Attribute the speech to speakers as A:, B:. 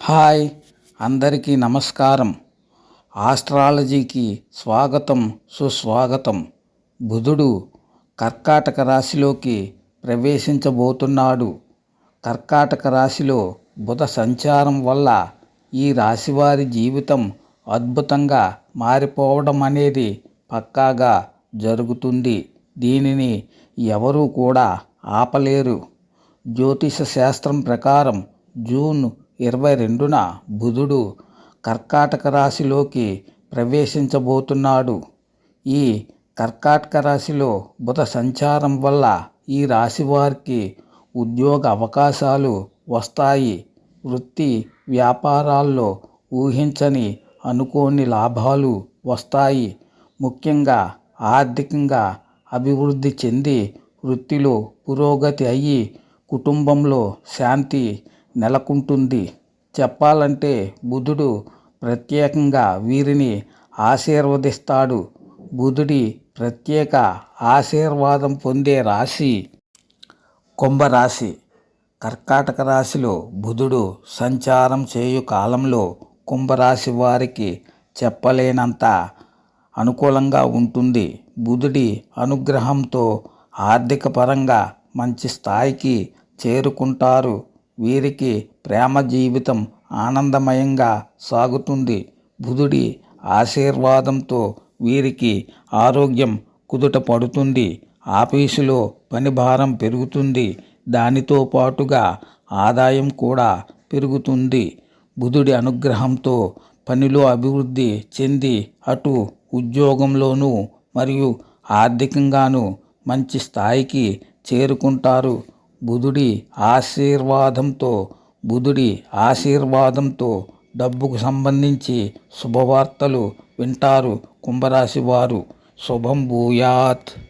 A: Hi అందరికీ నమస్కారం. ఆస్ట్రాలజీకి స్వాగతం సుస్వాగతం. బుధుడు కర్కాటక రాశిలోకి ప్రవేశించబోతున్నాడు. కర్కాటక రాశిలో బుధ సంచారం వల్ల ఈ రాశివారి జీవితం అద్భుతంగా మారిపోవడం అనేది పక్కాగా జరుగుతుంది. దీనిని ఎవరూ కూడా ఆపలేరు. జ్యోతిష శాస్త్రం ప్రకారం జూన్ ఇరవై రెండున బుధుడు కర్కాటక రాశిలోకి ప్రవేశించబోతున్నాడు. ఈ కర్కాటక రాశిలో బుధ సంచారం వల్ల ఈ రాశి వారికి ఉద్యోగ అవకాశాలు వస్తాయి. వృత్తి వ్యాపారాల్లో ఊహించని అనుకోని లాభాలు వస్తాయి. ముఖ్యంగా ఆర్థికంగా అభివృద్ధి చెంది వృత్తిలో పురోగతి అయ్యి కుటుంబంలో శాంతి నెలకొంటుంది. చెప్పాలంటే బుధుడు ప్రత్యేకంగా వీరిని ఆశీర్వదిస్తాడు. బుధుడి ప్రత్యేక ఆశీర్వాదం పొందే రాశి కుంభరాశి. కర్కాటక రాశిలో బుధుడు సంచారం చేయు కాలంలో కుంభరాశి వారికి చెప్పలేనంత అనుకూలంగా ఉంటుంది. బుధుడి అనుగ్రహంతో ఆర్థిక పరంగా మంచి స్థాయికి చేరుకుంటారు. వీరికి ప్రేమ జీవితం ఆనందమయంగా సాగుతుంది. బుధుడి ఆశీర్వాదంతో వీరికి ఆరోగ్యం కుదుట పడుతుంది. ఆఫీసులో పని భారం పెరుగుతుంది. దానితో పాటుగా ఆదాయం కూడా పెరుగుతుంది. బుధుడి అనుగ్రహంతో పనిలో అభివృద్ధి చెంది అటు ఉద్యోగంలోనూ మరియు ఆర్థికంగాను మంచి స్థాయికి చేరుకుంటారు. బుధుడి ఆశీర్వాదంతో బుధుడి ఆశీర్వాదంతో డబ్బుకు సంబంధించి శుభవార్తలు వింటారు కుంభరాశి వారు. శుభం భూయాత్.